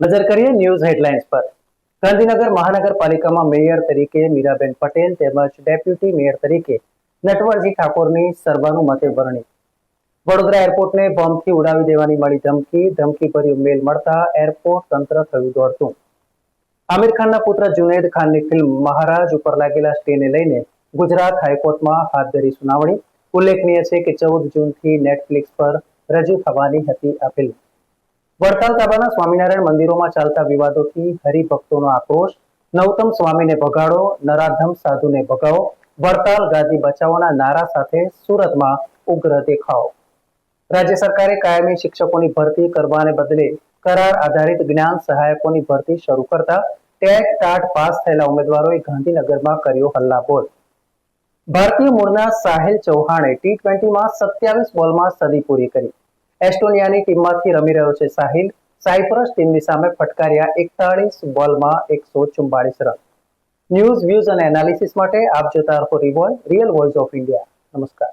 નજર કરીએ news headlines પર. ગાંધીનગર મહાનગરપાલિકામાં મેયર તરીકે મીરાબેન પટેલ તેમજ ડેપ્યુટી મેયર તરીકે નટવરજી ઠાકોરની સર્વાનુમતે વરણી. વડોદરા એરપોર્ટને બોમ્બથી ઉડાવી દેવાની મળી ધમકી, ધમકીભર્યું મેલ મળતા એરપોર્ટ તંત્ર થયું દોડતું. આમિર ખાનના પુત્ર જુનેદ ખાનની ફિલ્મ મહારાજ ઉપર લાગેલા સ્ટેને લઈને ગુજરાત હાઈકોર્ટમાં હાથ ધરી સુનાવણી. ઉલ્લેખનીય છે કે ચૌદ જૂનથી નેટફ્લિક્સ પર રજૂ થવાની હતી આ ફિલ્મ. વડતાલ તાબાના સ્વામિનારાયણ મંદિરોમાં ચાલતા વિવાદોથી હરિભક્તોનો આક્રોશ. નવતમ સ્વામીને ભગાડો, નરાધમ સાધુને ભગાવો. વડતાલ ગાદી બચાવોના નારા સાથે સુરતમાં ઉગ્ર દેખાવો. રાજ્ય સરકારે કાયમી શિક્ષકોની ભરતી કરવાને બદલે કરાર આધારિત જ્ઞાન સહાયકોની ભરતી શરૂ કરતા ટેટ ટાટ પાસ થયેલા ઉમેદવારોએ ગાંધીનગરમાં કર્યો હલ્લાબોલ. ભારતીય મૂળના સાહિલ ચૌહાણે ટી ટ્વેન્ટીમાં સત્યાવીસ બોલમાં સદી પૂરી કરી. એસ્ટોનિયાની ટીમમાંથી રમી રહ્યો છે સાહિલ. સાયપ્રસ ટીમની સામે ફટકાર્યા એકતાળીસ બોલમાં એકસો ચુમ્બાળીસ રન. ન્યૂઝ, વ્યૂઝ અને એનાલિસિસ માટે આપ જોતા રહો રિવોલ રિયલ વોઇસ ઓફ ઇન્ડિયા. નમસ્કાર.